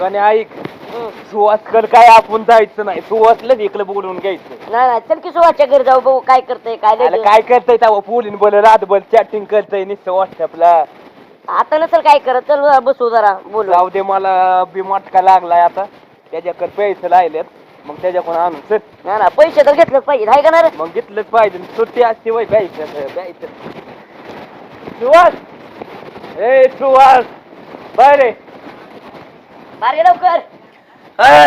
गाणे ऐक. हं. सुवासकडे काय आपण जायचं नाही. सुवासलाच इकडे बोलवून घ्यायचं. नाही नाही चल की सुवासच्या घरी जाऊ बघू काय करतय काय नाही. काय करताय तेव्हा पोलीन बोल रातभर चॅटिंग करताय नुसतं व्हॉट्सअपला आता नसेल काय करत चल बसू जरा बोलू. जाऊ दे मला बी मटका लागलाय आता. त्याच्याकडे पैसे राहिलेत. मग त्याच्याकडून आणून चल. नाही ना पैसे तर घेतलंच पाहिजे हाय का ना रे? मग घेतलंच पाहिजे सुट्टी असते वय प्यायचं प्यायचं. सुवास! ए सुवास! बाय रे बारे लवकर.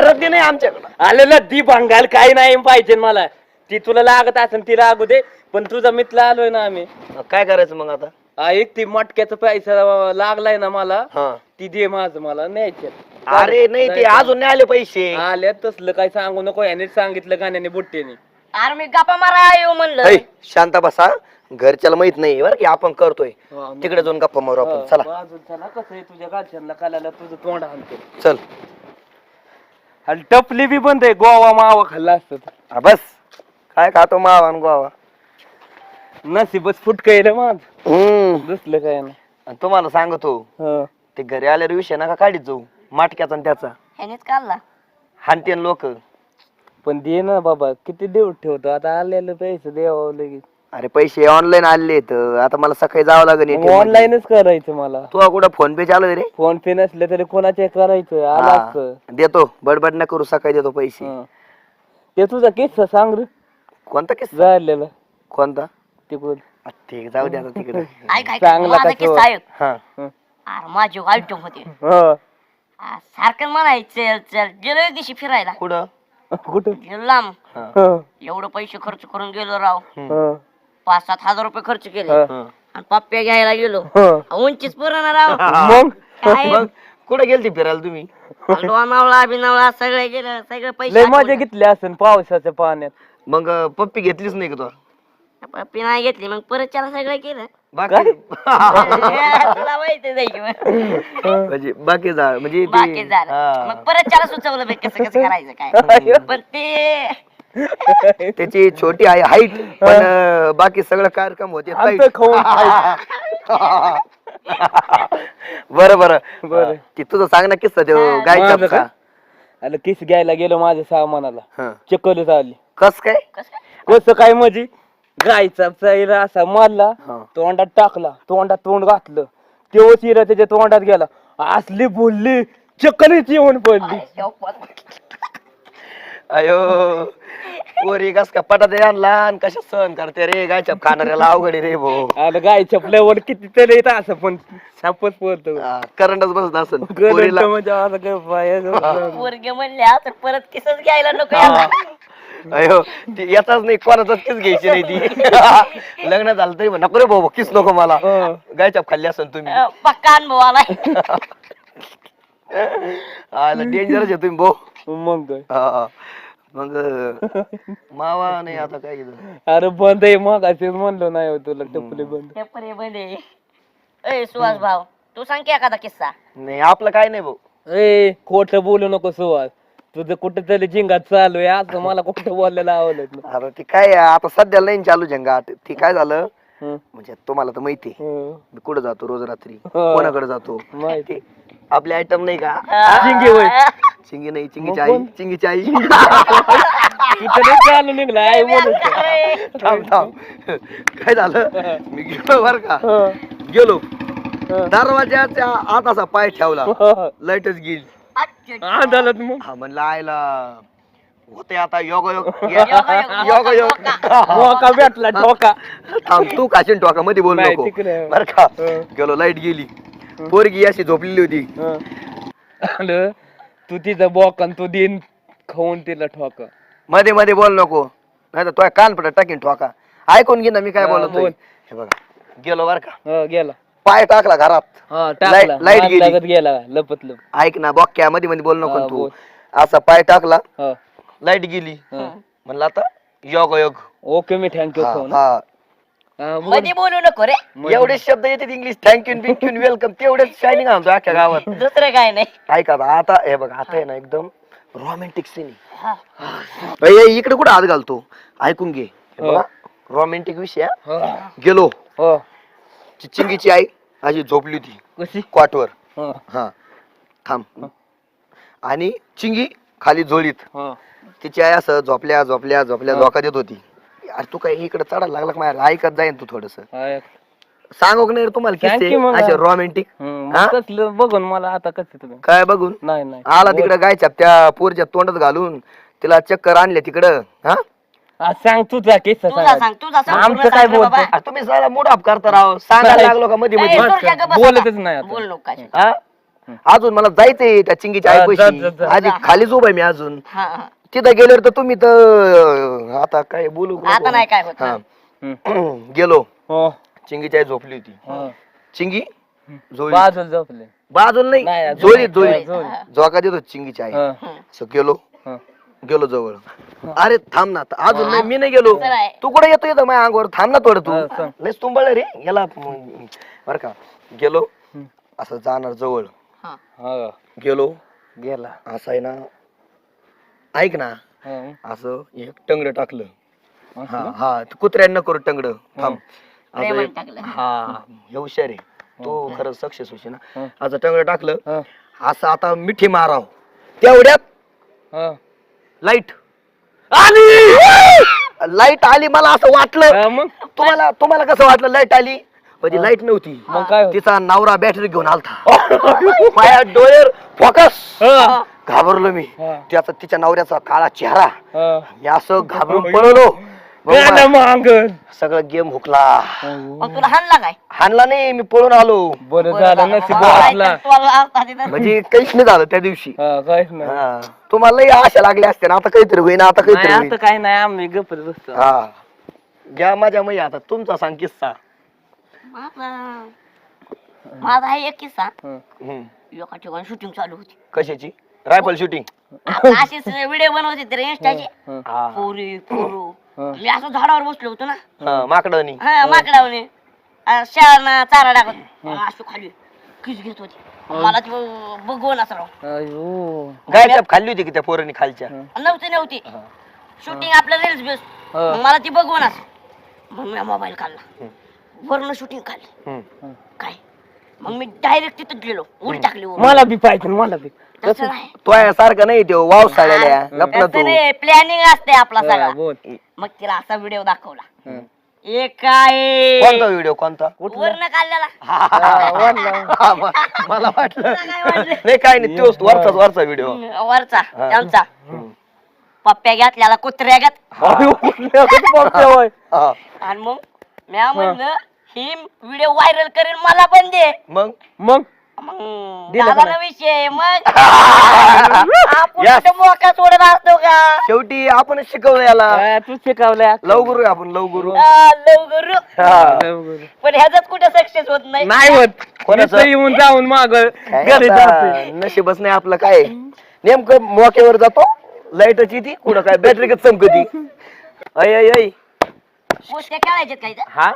रद्दी नाही आमच्याकडं. आलेलं दी बंगाल काही नाही पाहिजे मला. ती तुला लागत असेल ती लागू दे. पण तुझा मित्र आलोय ना आम्ही. काय करायचं मग आता? ऐक ती मटक्याचा पैसा लागलाय ना मला हा. ती दे माझ मला न्यायचे. अरे नाही ते अजून नाही आले पैसे. आल्या तसलं काय सांगू नको याने सांगितलं गाण्याने बुट्टेने. अरे मी गप्पा मारा येऊ म्हणलं. ऐ, शांत बसा. घरच्याला माहीत नाही बरं की? आपण करतोय. तिकडे जाऊन गप्पा मारू आपण. चला. चला कसं आहे तुझ्या कलाला तुझं तोंड चल. आणि टपली बी बंद आहे गोवा मावा खाल्ला असत हा, बस. काय खातो मावान गोवा? नशीबच फुटक रे माझ. हम्म. दुसलं काय नाही. आणि तुम्हाला सांगतो हं. ते घरी आल्यावर विषय नका काढीत जाऊ. माटक्याचा आणि त्याचा. ह्यानेच काढला. हानतेन लोक. पण दे ना बाबा किती देऊ ठेवतो. आता आलेलं पैसे द्यावं लगेच. अरे पैसे ऑनलाईन आले तर आता मला सकाळी जावं लागेल ATM मध्ये. ऑनलाईनच करायचं मला. तू कुठं फोन पे चालू आहे रे? फोन पे नसले तरी कोणाचे करायचं? आलं हा. देतो. बडबड न करू सकाळी देतो पैसे. हं. ते तुझा किस्सा सांग रे. कोणता किस्सा? झालेला कोणता? तिकडून. आ, ते जाऊ दे आता तिकडे. ऐक ऐक. चांगला माझा का किस्सा ऐक. हा. अरे माझी आयटम होते. हं. आ, सारखं म्हणायचं चल गेलो एक दिवशी फिरायला. कुठं? कुठं? गेलो लांब. हं. एवढं पैसे खर्च करून गेलो राव. हं. पाच सात हजार रुपये खर्च केले. हं. हा. आणि पप्प्या घ्यायला गेलो. हं. उंचीच पुराणा राव. मग? काय मग? कुठं गेलती फिरायला तुम्ही? लोणावळा बिनावळा सगळे गेलं सगळे पैसे मजा आठवले. घेतली असेल पावसाच्या पाण्यात. मग अं, पप्पी घेतलीच नाही का तू? पप्पी नाही घेतली मग परत त्याला सगळं केलं. बाकी तुला माहिती आहे की मग. म्हणजे बाकी जा म्हणजे ती- बाकी झालं. हा. मग परत त्याला सुचवलं बे कसं कसं करायचं काय. पण ते त्याची छोटी आहे हाईट पण अं, बाकी सगळं कार्यक्रम होते. आमचं खाऊन बरं बरं. बरं. ती तुझं सांग ना किस्सा तो गाय माझं कापसा. का? आलं किस घ्यायला गेलो माझ्या सामानाला. हं. चक्कलच आली कस काय? कसं काय? कसं काय म्हणजे? गायचा चैरा असा मारला हं. तोंडात टाकला तोंडात तोंड घातलं. तेव्हा चिरा त्याच्या तोंडात गेला. असली बोलली चक्कलीच येऊन पडली. अयो पोरी कस का पटात आणला आणि कशा सहन करते रे? गायच्या खाणाऱ्याला अवघड आहे रे भाऊ आलं गायच्या फ्लेवर किती तरी येत असं पण. सापच पडतो हा, करंटच बसत असेल करंट पोरीला म्हणजे असं काय पायाचं- पोरगे म्हणले तर परत किसच घ्यायला नको याला. अयो ती येताच नाही कोणाचाच किस घ्यायची नाही ती. लग्न झालं तरी म्हण, नको रे भाऊ किस नको मला. हं. गायच्या खाल्ली असेल तुम्ही. अं, पक्का अनुभव आलाय. आला डेंजरच आहे तुम्ही भाऊ. मग काय? हा. मग मावा नाही आता काय इथं. अरे बंद आहे मग असेच म्हणलो नाही हो तुला टपली बंद. बंदे ए सुहास भाऊ तू सांग की एखादा किस्सा. नाही आपलं काय नाही भाऊ. ए खोट बोलू नको सुवास तुझं कुठं तरी जिंगात चालू आहे असं मला कुठं बोलायला आवडत नाही. आता ती काय आहे, आता सध्या नाही चालू झंगाट ती काय झालं? हं. म्हणजे तुम्हाला तर माहिती आहे. हं. मी कुठं जातो रोज रात्री. कोणाकडे जातो? माहिती. ते आपले आयटम नाही का? होय. चिंगी नाही चिंगीची आई? चिंगीची आई. चालू निघला? आई बोलत थांब थांब. काय झालं? मी गेलो बर का. गेलो. हं. दरवाजाच्या आत असा पाय ठेवला. हं. लाईटच गेली. आंधळात मग. हा म्हणलं आयला होते आता योग योग. योग, योग. मोका भेटला ठोका थांब तू काशीन टोका मध्ये बोल नको. बर का. गेलो लाइट गेली. पोरगी अशी झोपलेली होती. हं. आलं तू तिचं बॉक आणि तू दिन खाऊन तिला ठोका. मध्ये मध्ये बोल नको. नाही तर तुझ्या कान पडत टाकीन ठोका. ऐकून घे ना मी काय हा, बोलतोय. बोल. हे बघा. गेलो बर का? हं, गेला. पाय टाकला घरात. हा लाईट- टाकला. लाइट मार गेली. लागत गेला लपत लप ऐक ना बॉक्या मध्ये मध्ये बोल नको हा, तू. बोल. असा पाय टाकला. हं, लाइट गेली. हं. म्हणलं आता योग योग. ओके मी थँक्यू हा, हा. बोल. मध्ये बोलू नको रे. एवढे शब्द येतात इंग्लिश थँक्यू बिंक्यू वेलकम तेवढेच शायनिंग आणतो अख्ख्या गावात. दुसरं काय नाही. ऐका आता आता हे बघ आता आहे ना एकदम रोमॅन्टिक सीन हा. इकडे कुठे हात घालतो? ऐकून घे. हे बघा रोमॅन्टिक विषय हा. हं. गेलो. हो. ची- चिंगीची आई अशी झोपली होती. कशी? क्वाटवर. हं. हा. थांब. आणि चिंगी खाली झोळीत. हो. तिची आई असं झोपल्या झोपल्या झोपल्या हा. झोका देत होती. अरे तू काय इकडे चढायला लागला का माझ्या ऐकत जाईन तू थोडस. सांगू का नाही रे तुम्हाला Thank किस्से you मग. असे रोमॅन्टिक हा? कसलं बघून मला आता कसं तुम्ही काय बघून नाही नाही आला तिकडे गायच्या त्या पोरच्या तोंडात घालून तिला चक्कर आणले तिकडं हा आ, सांग तुझा किस्सा तुझा सांग सांग तुझा सांग आमचं काय बोलतो? अरे तुम्ही सारा मूड ऑफ करता राव सांगायला? लागलो का मध्ये मध्ये बोलतच. नाही आता. बोल. हा? अजून मला जायचंय त्या चिंगीच्या हा, जा, जा. आधी खालीच उभा आहे मी अजून हा, हा. तिथं गेल्यावर तर तुम्ही तर आता काय बोलू. आता नाही काय होत हा. गेलो. हो. चिंगीची आई झोपली होती. हो. चिंगी? झोळी बाजूला झोपले. बाजूला नाही नाही, झोळी झोळी, झोळी झोळी. झोका देतो चिंगीची आई. हा, असं गेलो. हा. गेलो जवळ. अरे थांब ना अजून नाही मी नाही गेलो. चला. आहे. तू कुठे येतो येतो माझ्या अंगावर? थांब ना थोडं हा, तू सांग. लयच तुंबळ रे. याला बर का. गेलो. हम्म. असं जाणार जवळ. हा. हो. गेलो. गेला. असं आहे ना ऐक ना. हो. असं एक टंगड टाकलं. हा असं? हा तू कुत्र्यांना करू टंगड. थांब. असं प्रेमाने एक- टाकलं. हा हे हुशार आहे. तू खरंच सक्सेस होशील ना. असं टंगड टाकलं. हो. असं आता मिठी माराव. तेवढ्यात हो. लाइट आली! लाइट आली मला असं वाटलं. हा, मग? तुम्हाला तुम्हाला कसं वाटलं लाइट आली? पण ती लाइट नव्हती. मग काय होतं? तिचा नवरा बॅटरी घेऊन आलता. माझ्या डोळ्यावर फोकस हा. घाबरलो मी. त्याचा तिच्या नवऱ्याचा काळा चेहरा. हा. मी असं घाबरून पळलो. मागं. सगळं गेम हुकला. मग तुला हाणला काय? हाणला नाही मी पळून आलो. बरं झालं नशीब म्हणजे काहीच नाही झालं त्या दिवशी. हा, काहीच नाही. हा. तुम्हाला आशा लागल्या असत्या ना आता काहीतरी होईना आता काहीतरी नाही, होईन. आता काय नाही आम्ही गप्पच बसतो. हा. घ्या माझ्या मै आता तुमचा सांग किस्सा. माझा एक किस्सा. हं. हम्म. एका ठिकाणी शूटिंग चालू होती. कशाची? रायफल शूटिंग अशीच व्हिडिओ बनवते तर इंस्टाचे हं. पोरी पोरू. मी असं झाडावर बसलो होतो ना. माकडणी हा माकडावने शाळा चारा टाकत. असं खाली किस घेत होती. मला ती बघून असं राव अयो. खाल्ली होती की त्या पोरांनी खालच्या? नव्हती नव्हती. शूटिंग आपलं रील्स बेस. मला ती बघून असं मग मी मोबाईल काढला वरून शूटिंग काढली हम्म. काय? मग मी डायरेक्ट तिथं गेलो. उडी टाकली. मला बी पाहिजे मला बी. तसं नाही. तो सारखं नाही तो वाव साळ्याल्या. लपला तसं तू. नाही प्लॅनिंग असते आपला हा, सगळा. बोल. मग तिला असा व्हिडिओ दाखवला. एक काय कोणता व्हिडिओ कोणता? वरण काढलेला. हा. हा, म- मला वाटलं. तुला काय वाटलं? नाही काय नाही तोच वरचाच वरचा व्हिडिओ वरचा त्यांचा. पप्प्या घेतल्याला कुत्र्या होय. आणि मग मी म्हणलं ही व्हिडिओ व्हायरल करेन मला पण दे. मग? मग? मग दिलं झाला का ना विषय मग. आपण Yes. कुठं मोका सोडत असतो का? शेवटी आपण शिकवलं याला. हा, तू शिकवलंय लव गुरु आहे आपण लव गुरु. आ, लवकर हा. पण ह्याच्यात कुठं सक्सेस होत नाही? नाही होत. कोणाचं? येऊन जाऊन माग काय घरी आता जातोय. नशीबच नाही आपलं काय. नेमकं मोक्यावर जातो लाईटच येते कुठं काय बॅटरी चमकती. ऐ ऐ गोष्टी खेळायच्यात काय हा?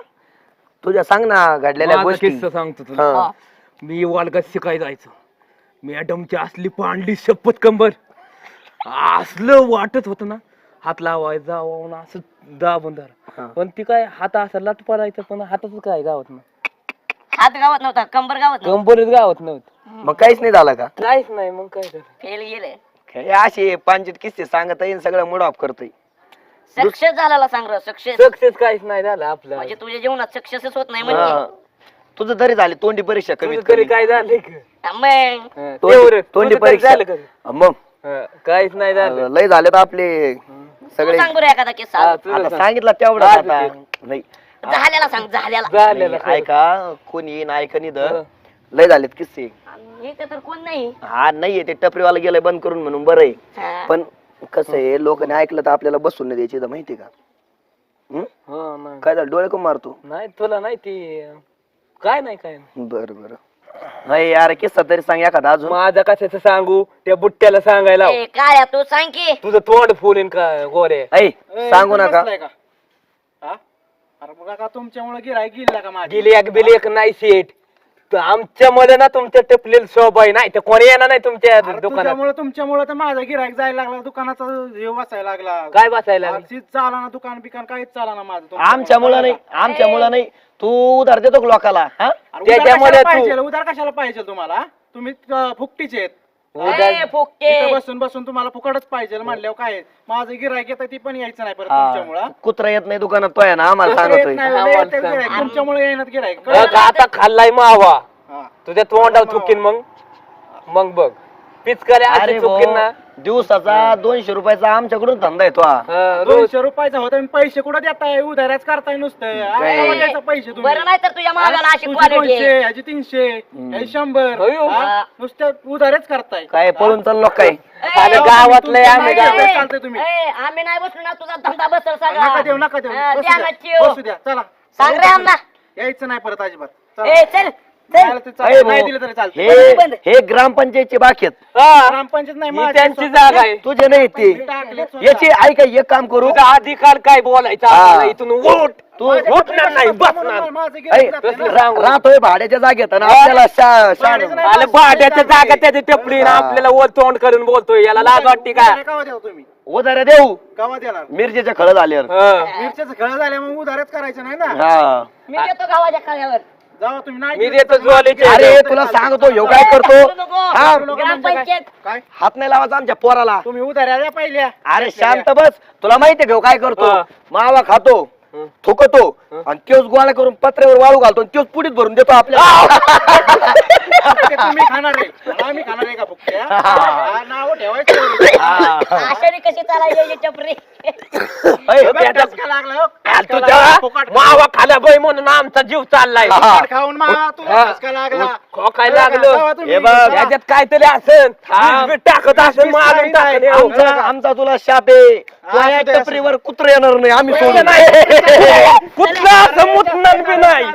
तुझ्या सांग ना घडलेल्या माझा गोष्टी. किस्सा सांगतो तुला. हा. मी वर्गात शिकायला जायचो. मॅडमची असली पांडली शपथ कंबर. असलं वाटत होत ना हात लावायचा जावं असं दाबून हा. धर पण ती काय हात असं लट पडायचं पण हाताच काय गावत ना. हात गावात नव्हता कंबर गावात नव्हता. कंबरीत गावत नव्हत. मग काहीच नाही झालं का? काहीच नाही मग काय झालं? फेल गेले. हे असे पांचट किस्से सांगत येईन सगळं मूड ऑफ करतोय. सक्सेस झाला सांग सक्सेस सक्सेस काहीच नाही झालं आपलं. म्हणजे तुझ्या जीवनात सक्सेसच होत नाही म्हणजे. हा. तुझं तरी झाली तोंडी परीक्षा कमीत तुझं तरी कमी. काय झालं तोंडी परीक्षा. झालं का? मग. काहीच नाही झालं. लय झाले तर आपले सगळे सांग बरं एखादा किस्सा. सांगितलं तेवढं आता. नाही. झाल्याला सांग झाल्याला ऐका कोणी येईन ऐकन इथं हं. लय झालेत किस्से. कोण नाही. हा नाहीये ते टपरीवाला गेलंय बंद करून म्हणून बरं आहे. पण कसं आहे लोकांनी ऐकलं तर आपल्याला बसून नाही द्यायची माहिती का? हं? हं, नाही. काय झालं डोळे कम मारतो? नाही तुला नाही ती काय नाही काय नाही. बर बर. नाही यार किस्सा तरी सांग एखादा अजून. माझं कशाचं सांगू? त्या बुट्ट्याला सांगायला ए, काळ्या तू? सांग की. तुझं तोंड फुलेन का गोरे? ऐ सांगू नका. बसलाय का? हा? अरे बघा का तुमच्यामुळे गिराय गेला का माझी? गेली एक बिली एक नाही सीट आमच्या मध्ये ना तुमच्या टपलेल शोभा आहे नाही तर कोणी येणार नाही तुमच्या दुकानात. तुझ्यामुळे तुमच्यामुळे तर माझा गिरायक जायला लागला दुकानाचा हे वाचायला लागला. काय बसायला अरे चाला ना दुकान बिकान काहीच चाला ना माझं आमच्यामुळं नाही आमच्यामुळं नाही. तू उधार देतो का लोकाला हा? अरे उधार त्याच्यामुळे कशाला तू- पाहिजे उधार कशाला पाहिजे तुम्हाला? तुम्ही अं, फुकटीचे आहेत. ए, फुकटे इथं बसून बसून तुम्हाला फुकटच पाहिजे म्हणल्यावर काय? आहे? माझं गिरायक येतं ती पण यायचं नाही परत हा. तुमच्यामुळं. कुत्रा येत नाही दुकानात तो आहे ना आम्हाला दुसरं येत सांगतोय नाही, हा, लय येतं वाटतं. गिऱ्हाईक. तुमच्यामुळे येणार गिरायक आता खाल्लाय मावा. हा. तुझ्या तोंडावर चुकीन मग. मग बघ. पिचकारे अरे असे चुकीन ना. दिवसाचा दोनशे रुपयाचा आमच्याकडून धंदा येतो हा. हा, रोज दोनशे रुपयाचा होता आणि पैसे कुठं देताय? उधाऱ्याच करताय नुसतं. काय? आता द्यायचं पैसे तुम्ही. बरं नाही तर तुझ्या मागाला अशी तुझे क्वालिटी दोनशे ह्याचे तीनशे ह्याचे शंभर. अयो. हा? नुसतं उधारेच करताय. काय पळून चाललो काय? अरे गावातलं आम्ही गावात चालतंय तुम्ही. आम्ही नाही बसलो ना तुझा धंदा बसल नका देऊ सगळा नका देऊ. हा, बसू द्या द्या. ना चिव. बसू द्या. चला. सांग रे यायचं नाही. परत अजिबात. ए चला. चल जायला ते अय चालतं. नाही भाऊ, दिलं तरी चालतं हे हे ग्रामपंचायतचे बाकी आहेत. हा, ग्रामपंचायत नाही ही माझी त्यांची जागा आहे. तुझे नाही ते. मी टाकले स्वतः. याची ऐका एक काम करू. तुझा अधिकार काय बोलायचा? हा. आम्हाला इथून उठ. तू उठणार नाही बसणार. माझं ऐ, ना. राहतोय भाड्याच्या जागेत आणि आपल्याला शा- शा- भाड्याचं नाही. आलं भाड्याच्या जागा त्याची टपली हा. आपल्याला ओल तोंड करून बोलतोय. याला लाज वाटते का? उधाऱ्या केव्हा द्याल तुम्ही? उधाऱ्या देऊ. केव्हा देणार? मिरचीच्या खळ झाल्यावर. हा. मिरच्याचं खळ झाल्या मग उधारच करायचं नाही ना? हा. मी देतो गावाच्या खाल्यावर जावा तुम्ही मी देतो अरे तुला. सांगतो ह्यो काय करतो? हा लोकं ग्रामपंचायत. काय? हात नाही लावायचा आमच्या पोराला. तुम्ही उधाऱ्या द्या पहिल्या. अरे शांत बस. तुला माहितीये घेऊ काय करतो? हा. मावा खातो हं. थुकतो आणि त्योच गोळा करून पत्र्यावर वाळू घालतो आणि त्योच पुढीत भरून देतो आपल्याला. ते तुम्ही खाणार आहे आम्ही खाणार आहे का फुकटे नाव ठेवायचं हा. आषाढी कशी चालायची टपरी? लागला. हो. तुझ्या मावा खाल्या बाई म्हणून आमचा जीव चाललाय. हा. फुकट खाऊन मा तुला हा. लागला? खोकाय लागलं? तुम्ही, हे बघ, जावा. याच्यात काहीतरी असेल. टाकत असेल वीज मारून काही टाकत. आमचा आमचा तुला शाप आहे. तो असू या दे, असू टपरीवर कुत्र येणार नाही. आम्ही नाही. कुठलं असं मुतणार बी नाही.